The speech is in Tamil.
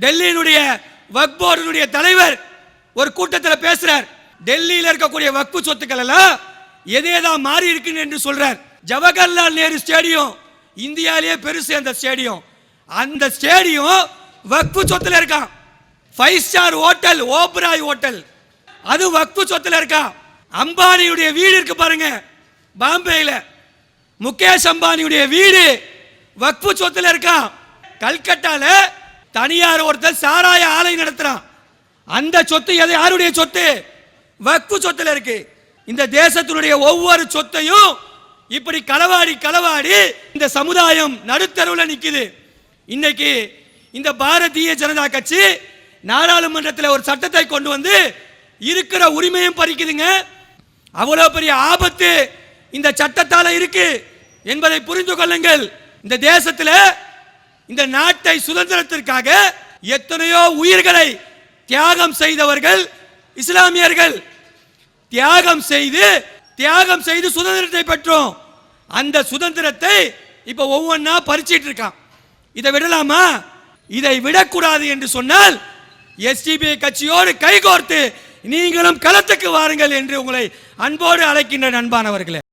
டெல்லியினுடைய வக் போர்டினுடைய தலைவர் ஒரு கூட்டத்தில் பேசுறார். டெல்லியில் இருக்கக்கூடிய வக்பு சொத்துக்கள் எல்லாம் எதேதான் மாறி இருக்குன்னு என்று சொல்றார். ஜவஹர்லால் நேரு ஸ்டேடியம் இந்தியாவிலேயே பெருசு அந்த ஸ்டேடியம். அந்த ஸ்டேடியம் வக்பு சொத்துல இருக்கான் five star hotel Oberoi hotel. அது வக்பு சொத்துல இருக்கான் அம்பானியுடைய வீடு இருக்கு பாருங்க பாம்பேயில். முகேஷ் அம்பானியுடைய வீடு வக்பு சொத்துல இருக்கான் கல்கட்டால தனியார் ஒருத்தர் சாராய ஆலை நடத்துறான். அந்த சொத்து எது? யாருடைய சொத்து? வக்கு சொத்துல இருக்கு. இந்த தேசத்தினுடைய ஒவ்வொரு சொத்தையும் இப்படி களவாடி களவாடி இந்த சமுதாயம் நடுத்தருவில் நிற்குது இன்னைக்கு இந்த பாரதிய ஜனதா கட்சி நாடாளுமன்றத்தில் ஒரு சட்டத்தை கொண்டு வந்து இருக்கிற உரிமையும் பறிக்குதுங்க. அவ்வளோ பெரிய ஆபத்து இந்த சட்டத்தால் இருக்கு என்பதை புரிந்து கொள்ளுங்கள். இந்த தேசத்தில் இந்த நாட்டை சுதந்திரத்திற்காக எத்தனையோ உயிர்களை தியாகம் செய்தவர்கள் இஸ்லாமியர்கள். தியாகம் செய்து தியாகம் செய்து சுதந்திரத்தை பெற்றோம். அந்த சுதந்திரத்தை இப்ப ஒவ்வொன்றா பறிச்சிட்டு இருக்கான் இதை விடலாமா? இதை விடக்கூடாது என்று சொன்னால் எஸ்டிபி கட்சியோடு கைகோர்த்து நீங்களும் களத்துக்கு வாருங்கள் என்று உங்களை அன்போடு அழைக்கின்ற அன்பானவர்களே